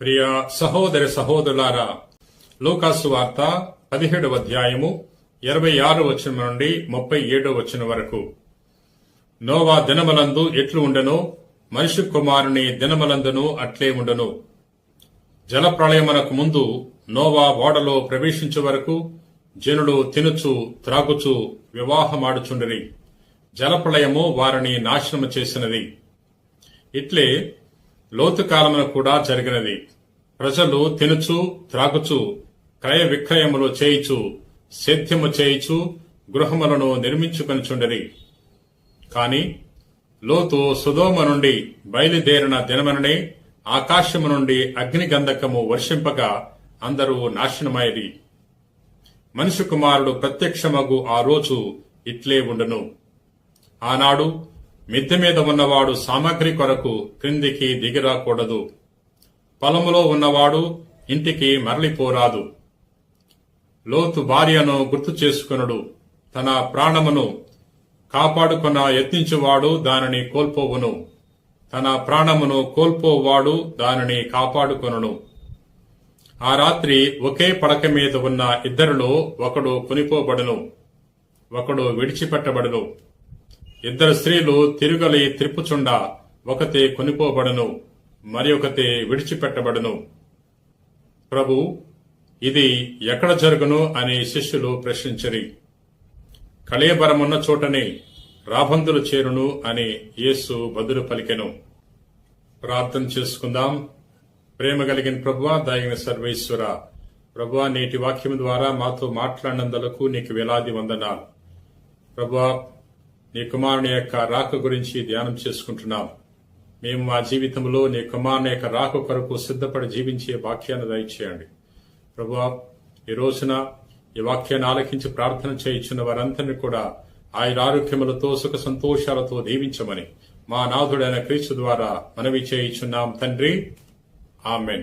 ప్రియ సహోదరి సహోదరులారా లూకాసు వార్త పదిహేడవ అధ్యాయము ఇరవై ఆరు వచనం నుండి ముప్పై ఏడవ వచనం వరకు. నోవా దినమలందు ఎట్లు ఉండను మనిషి కుమారుని దినమలందును అట్లే ఉండను. జలప్రళయమునకు ముందు నోవా ఓడలో ప్రవేశించే వరకు జనులు తినుచు త్రాగుచు వివాహమాడుచుండిరి. జలప్రళయము వారిని నాశనము చేసినది. ఇట్లే లోతు కాలమున కూడా జరిగినది. ప్రజలు తినుచు త్రాగుచు క్రయ విక్రయములు చేయిచు సేద్యము చేయిచు గృహములను నిర్మించుకొనిచుండరి. కాని లోతు సుధోమ నుండి బయలుదేరిన దినమననే ఆకాశము నుండి అగ్నిగంధకము వర్షింపగా అందరూ నాశనమైరి. మనిషి కుమారుడు ప్రత్యక్షమగు ఆ రోజు ఇట్లే ఉండును. ఆనాడు మిద్దె మీద ఉన్నవాడు సామగ్రి కొరకు క్రిందికి దిగిరాకూడదు. పొలములో ఉన్నవాడు ఇంటికి మరలిపోరాదు. లోతు భార్యను గుర్తు చేసుకొనుడు. తన ప్రాణమును కాపాడుకున్న యత్నించువాడు దానిని కోల్పోవును. తన ప్రాణమును కోల్పోవాడు దానిని కాపాడుకొనును. ఆ రాత్రి ఒకే పడక మీద ఉన్న ఇద్దరిలో ఒకడు కొనిపోబడును. ఒకడు విడిచిపెట్టబడును. ఇద్దరు స్త్రీలు తిరుగలి త్రిప్పుచుండ ఒకతే కొనిపోబడను మరి ఒకతే విడిచిపెట్టబడును. ప్రభు ఇది ఎక్కడ జరుగును అని శిష్యులు ప్రశ్నించరి. కళేబరమున్న చోటనే రాబందులు చేరును అని యేసు బదులు పలికెను. ప్రార్థన చేసుకుందాం. ప్రేమ కలిగిన ప్రభువా దాగిన సర్వేశ్వర ప్రభువ నేటి వాక్యం ద్వారా మాతో మాట్లాడినందులకు నీకు వేలాది వందనాలు. ప్రభువా నీ కుమారుని యొక్క రాక గురించి ధ్యానం చేసుకుంటున్నాం. మేము మా జీవితంలో నీ కుమారుని యొక్క రాక కొరకు సిద్ధపడి జీవించే వాక్యాన్ని దయచేయండి. ప్రభువా ఈ రోజున ఈ వాక్యాన్ని ఆలకించి ప్రార్థన చేయించిన వారందరినీ కూడా ఆయన ఆరోగ్యములతో సుఖ సంతోషాలతో దీవించమని మా నాథుడైన క్రీస్తు ద్వారా మనవి చేయించున్నాం. తండ్రి ఆమెన్.